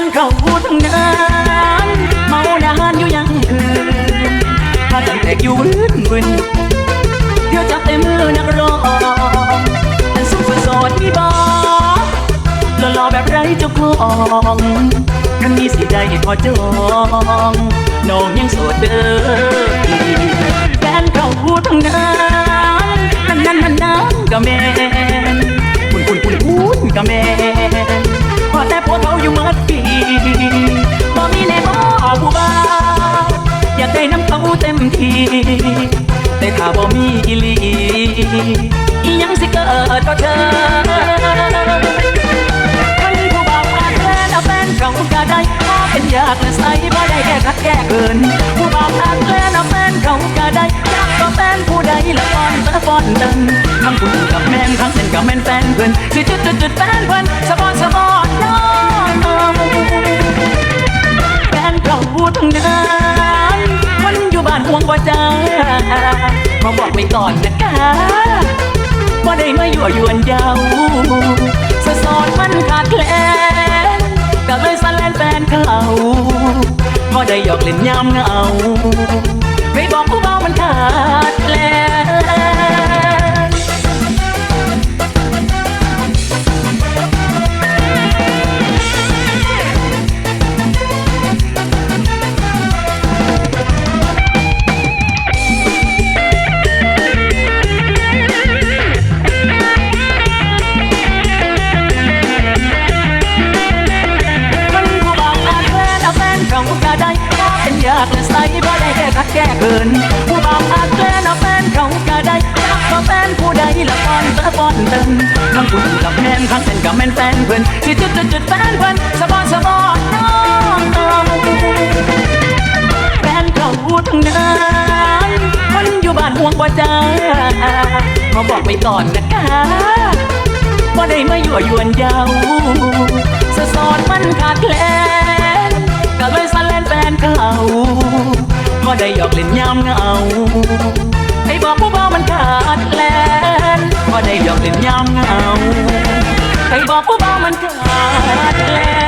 นเขาพูดทั้งเดินเมานานอยู่ยังคืนพากันแตกอยู่วืนวืนเดี๋ยวจับแต่มือนักร้องอันสุขสดที่บอกหล่อแบบไรเจ้าของครั้งนี้สิได้พอจองน้องยังสดเด้อแฟนเขาพูดทั้งเดินนั่นนั่นนั่นนั่นก็แม่นคุณคุณคุณคุณก็แม่นพอแต่พวกเขาอยู่มัดปี บ่มีในบ่ผู้บ่าอยากได้น้ำเขาเต็มทีแต่ถ้าบ่มีอีลีอียังสิเกิดก็เธอคนผู้บ่าวอาจแลนเอาแฟนเขาก็ได้พอเป็นอยากและใส่บ่ได้แค่คัดแค่เกินผู้บ่าวอาจแลนเอาแฟนเขาก็ได้อยากก็แฟนผู้ใดละฟอนเตอฟอนตินทั้งคุณกับแม่นทั้งเป็นกับแม่นแฟนเพิ่นสิจุดจุดจุดแฟนเพิ่นสะบอนสะบอน วงบ่จ้ามาบอกไว้ก่อนนะกะว่าได้มาอยู่ยวนเยาวสะสอนมันขาดแคลนก็เลยสะแลนแฟนเขาบ่ได้หยอกเล่นยามเงาไม่บอกผู้เบามันขาดแคลน เขาก็เป็นอยากและใส่บ่ได้แค่คัดแค่เกินผู้บ่าวอาจแฟนเอาแฟนเขาก็ได้อยากก็แฟนผู้ใดละฟอนเตอฟอนเตินทั้งผู้กับแม่นทั้งเป็นกับแม่นแฟนเพิ่อนสิจุดจุดจุดแฟนเพิ่อนสะบอนสะบอนน้องแฟนเขาทั้งนั้นคนอยู่บ้านห่วงบ่จ้ามาบอกไว้ก่อนนะกะว่าได้มาอยู่ยวนเยาวสะสอนมันขาดแคลนก็เลย ได้หยอกเล่นยามเหงาไอ้บอกผู้บ่าวมันขาดแลนพอได้หยอกเล่นยามเหงาไอ้บอกผู้บ่าวมันขาดแลน